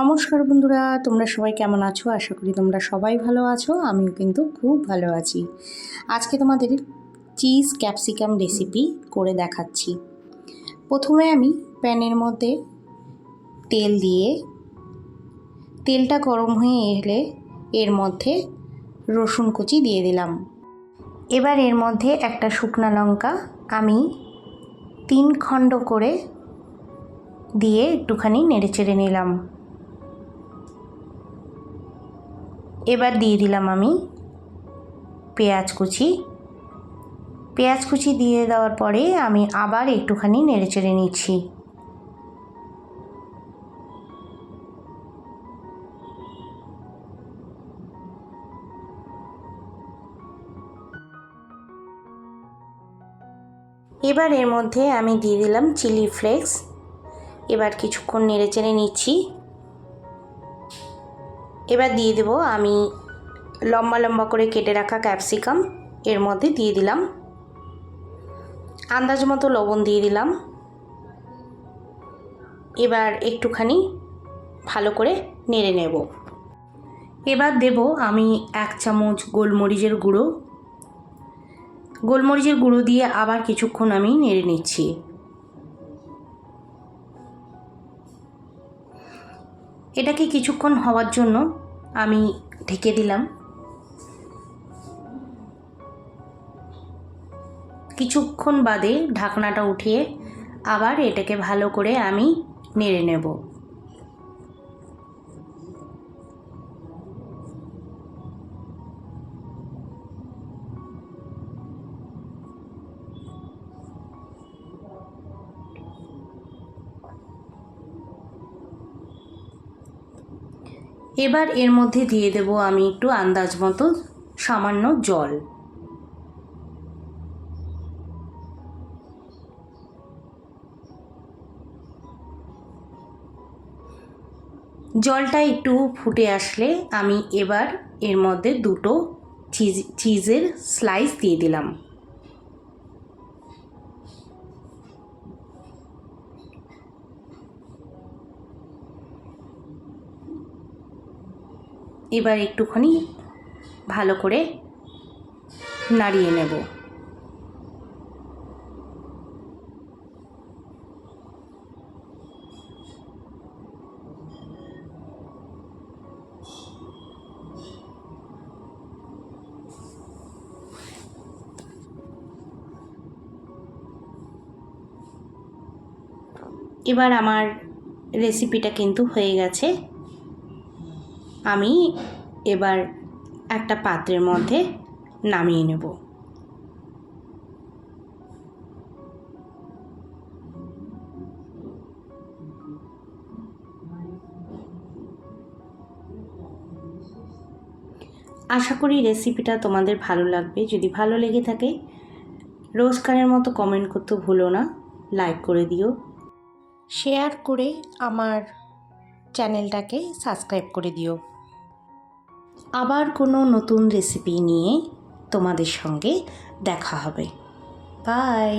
নমস্কার বন্ধুরা, তোমরা সবাই কেমন আছো? আশা করি তোমরা সবাই ভালো আছো, আমিও কিন্তু খুব ভালো আছি। আজকে তোমাদের চিজ ক্যাপসিকাম রেসিপি করে দেখাচ্ছি। প্রথমে আমি প্যানের মধ্যে তেল দিয়ে, তেলটা গরম হয়ে এলে এর মধ্যে রসুন কুচি দিয়ে দিলাম। এবার এর মধ্যে একটা শুকনো লঙ্কা আমি তিন খণ্ড করে দিয়ে একটুখানি নেড়ে চেড়ে নিলাম। এবার দিয়ে দিলাম আমি পেঁয়াজ কুচি। পেঁয়াজ কুচি দিয়ে দেওয়ার পরে আমি আবার একটুখানি নেড়ে চেড়ে নিচ্ছি। এবার এর মধ্যে আমি দিয়ে দিলাম চিলি ফ্লেক্স। এবার কিছুক্ষণ নেড়ে চেড়ে নিচ্ছি। এবার দিয়ে দেব আমি লম্বা লম্বা করে কেটে রাখা ক্যাপসিকাম। এর মধ্যে দিয়ে দিলাম। আন্দাজ মতো লবণ দিয়ে দিলাম। এবার একটুখানি ভালো করে নেড়ে নেব। এবার দেব আমি এক চামচ গোলমরিচের গুঁড়ো। গোলমরিচের গুঁড়ো দিয়ে আবার কিছুক্ষণ আমি নেড়ে নিচ্ছি। এটাকে কিছুক্ষণ হওয়ার জন্য আমি ঢেকে দিলাম। কিছুক্ষণ বাদে ঢাকনাটা উঠিয়ে আবার এটাকে ভালো করে আমি নেড়ে নেব। এবার এর মধ্যে দিয়ে দেব আমি একটু আন্দাজ মতো সামান্য জল। জলটা একটু ফুটে আসলে আমি এবার এর মধ্যে দুটো চিজ, চিজের স্লাইস দিয়ে দিলাম। এবার একটুখানি ভালো করে নাড়িয়ে নেব। এবার আমার রেসিপিটা কিন্তু হয়ে গেছে। আমি এবার একটা পাত্রের মধ্যে নামিয়ে নেব। আশা করি রেসিপিটা তোমাদের ভালো লাগবে। যদি ভালো লেগে থাকে, রোজকারের মতো কমেন্ট করতে ভুলো না। লাইক করে দিও। শেয়ার করে আমার চ্যানেলটাকে সাবস্ক্রাইব করে দিও। আবার কোনো নতুন রেসিপি নিয়ে তোমাদের সঙ্গে দেখা হবে। বাই